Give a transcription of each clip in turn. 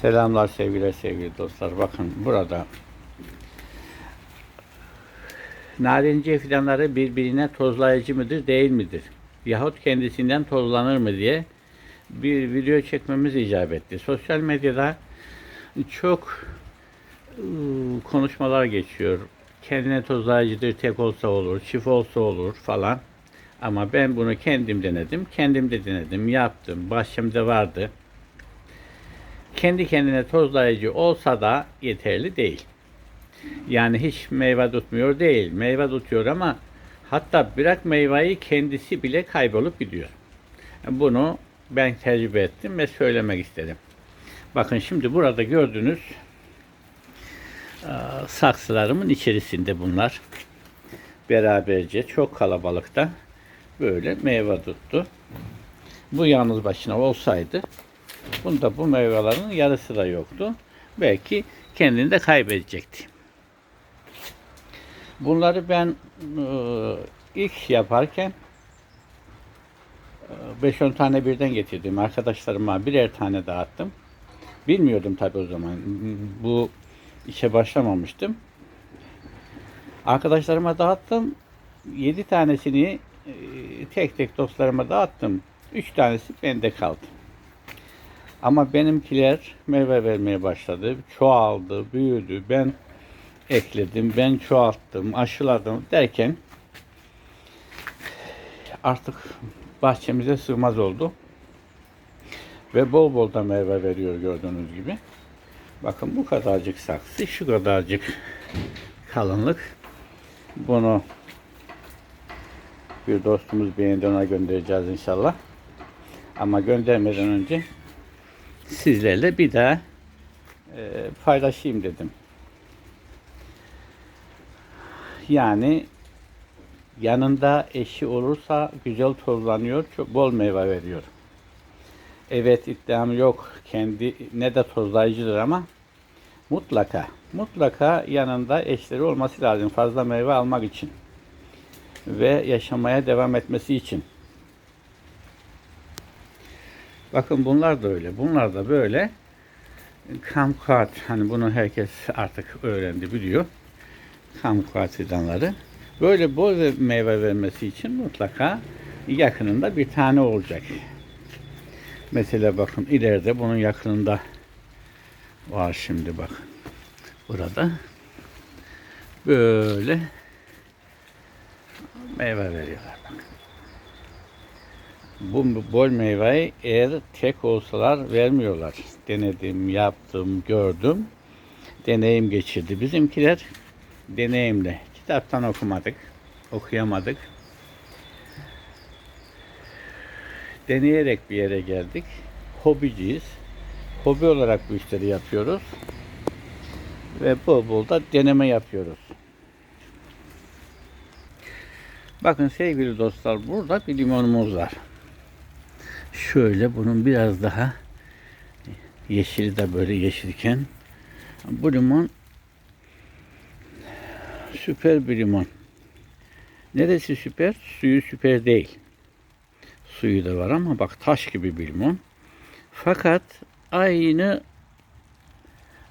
Selamlar sevgiler sevgili dostlar. Bakın burada narenciye fidanları birbirine tozlayıcı mıdır değil midir? Yahut kendisinden tozlanır mı diye bir video çekmemiz icap etti. Sosyal medyada çok ıı, konuşmalar geçiyor. Kendine tozlayıcıdır, tek olsa olur, çift olsa olur falan. Ama ben bunu kendim denedim. Kendim de denedim, yaptım. Bahçemde vardı kendi kendine tozlayıcı olsa da yeterli değil. Yani hiç meyve tutmuyor değil. Meyve tutuyor ama hatta bırak meyveyi kendisi bile kaybolup gidiyor. Bunu ben tecrübe ettim ve söylemek istedim. Bakın şimdi burada gördüğünüz eee, saksılarımın içerisinde bunlar. Beraberce çok kalabalıkta böyle meyve tuttu. Bu yalnız başına olsaydı Bunda bu meyvelerin yarısı da yoktu. Belki kendini de kaybedecekti. Bunları ben e, ilk yaparken e, 5-10 tane birden getirdim. Arkadaşlarıma birer tane dağıttım. Bilmiyordum tabii o zaman. Bu işe başlamamıştım. Arkadaşlarıma dağıttım. 7 tanesini e, tek tek dostlarıma dağıttım. 3 tanesi bende kaldı. Ama benimkiler meyve vermeye başladı. Çoğaldı, büyüdü. Ben ekledim, ben çoğalttım, aşıladım derken artık bahçemize sığmaz oldu. Ve bol bol da meyve veriyor gördüğünüz gibi. Bakın bu kadarcık saksı, şu kadarcık kalınlık. Bunu bir dostumuz beğendi ona göndereceğiz inşallah. Ama göndermeden önce sizlerle bir daha e, paylaşayım dedim. Yani yanında eşi olursa güzel tozlanıyor, çok bol meyve veriyor. Evet iddiam yok, kendi ne de tozlayıcıdır ama mutlaka, mutlaka yanında eşleri olması lazım fazla meyve almak için ve yaşamaya devam etmesi için. Bakın bunlar da öyle. Bunlar da böyle. Kamkuat. Hani bunu herkes artık öğrendi, biliyor. Kamkuat fidanları. Böyle bol meyve vermesi için mutlaka yakınında bir tane olacak. Mesela bakın ileride bunun yakınında var şimdi bak. Burada böyle meyve veriyorlar bak. Bu bol meyveyi eğer tek olsalar vermiyorlar. Denedim, yaptım, gördüm. Deneyim geçirdi. Bizimkiler deneyimle. Kitaptan okumadık, okuyamadık. Deneyerek bir yere geldik. Hobiciyiz. Hobi olarak bu işleri yapıyoruz. Ve bol bol da deneme yapıyoruz. Bakın sevgili dostlar burada bir limonumuz var. Şöyle bunun biraz daha yeşili de böyle yeşilken bu limon süper bir limon. Neresi süper? Suyu süper değil. Suyu da var ama bak taş gibi bir limon. Fakat aynı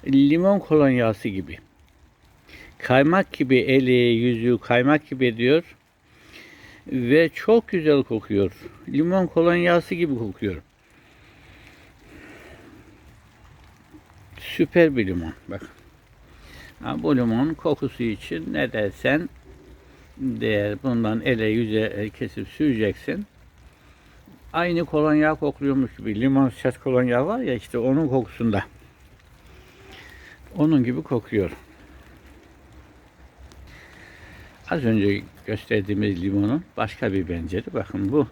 limon kolonyası gibi. Kaymak gibi eli, yüzü kaymak gibi ediyor ve çok güzel kokuyor. Limon kolonyası gibi kokuyor. Süper bir limon. Bak. Ha, bu limon kokusu için ne dersen değer bundan ele yüze kesip süreceksin. Aynı kolonya kokluyormuş gibi. Limon şat kolonya var ya işte onun kokusunda. Onun gibi kokuyor. Az önce gösterdiğimiz limonun başka bir benzeri. Bakın bu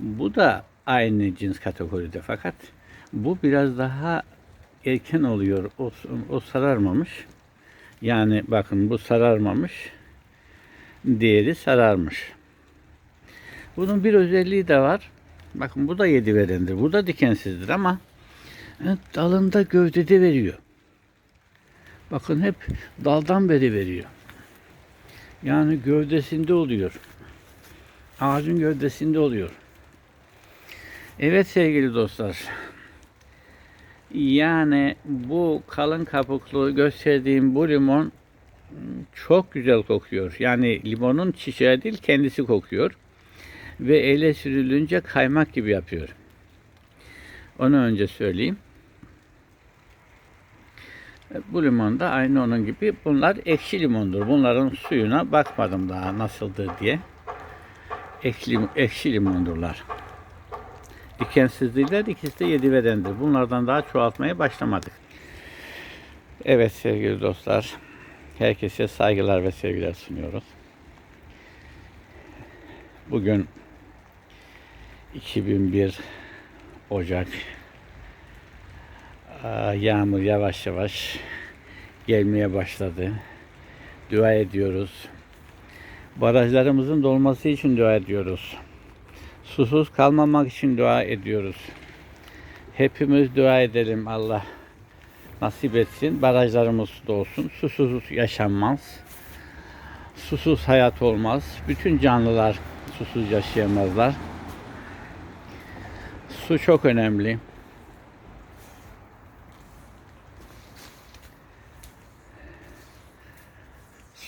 bu da aynı cins kategoride fakat bu biraz daha erken oluyor. O, o sararmamış. Yani bakın bu sararmamış. Diğeri sararmış. Bunun bir özelliği de var. Bakın bu da yedi verendir. Bu da dikensizdir ama dalında gövdede veriyor. Bakın hep daldan beri veriyor. Yani gövdesinde oluyor. Ağacın gövdesinde oluyor. Evet sevgili dostlar. Yani bu kalın kabuklu gösterdiğim bu limon çok güzel kokuyor. Yani limonun çiçeği değil kendisi kokuyor. Ve ele sürülünce kaymak gibi yapıyor. Onu önce söyleyeyim. Bu limon da aynı onun gibi. Bunlar ekşi limondur. Bunların suyuna bakmadım daha nasıldır diye. Ekşi, ekşi limondurlar. Dikensizlikler ikisi de yedi verendir. Bunlardan daha çoğaltmaya başlamadık. Evet sevgili dostlar. Herkese saygılar ve sevgiler sunuyoruz. Bugün 2001 Ocak Yağmur yavaş yavaş gelmeye başladı. Dua ediyoruz. Barajlarımızın dolması için dua ediyoruz. Susuz kalmamak için dua ediyoruz. Hepimiz dua edelim Allah nasip etsin. Barajlarımız dolsun. Susuz yaşanmaz. Susuz hayat olmaz. Bütün canlılar susuz yaşayamazlar. Su çok önemli.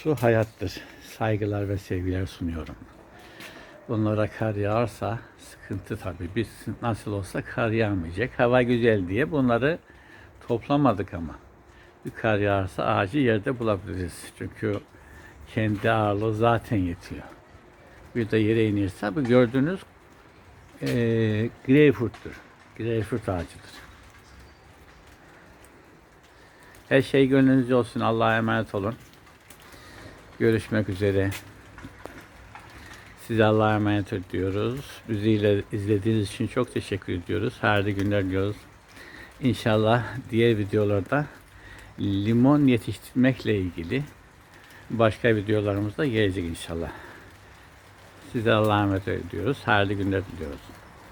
Su hayattır. Saygılar ve sevgiler sunuyorum. Bunlara kar yağarsa sıkıntı tabii. Biz nasıl olsa kar yağmayacak. Hava güzel diye bunları toplamadık ama. Bir kar yağarsa ağacı yerde bulabiliriz. Çünkü kendi ağırlığı zaten yetiyor. Bir de yere inirse bu gördüğünüz eee greyfurttur. Greyfurt ağacıdır. Her şey gönlünüzce olsun. Allah'a emanet olun. Görüşmek üzere. Size Allah'a emanet ediyoruz. Bizi izlediğiniz için çok teşekkür ediyoruz. Hayırlı günler diliyoruz. İnşallah diğer videolarda limon yetiştirmekle ilgili başka videolarımız da gelecek inşallah. Size Allah'a emanet ediyoruz. Hayırlı günler diliyoruz.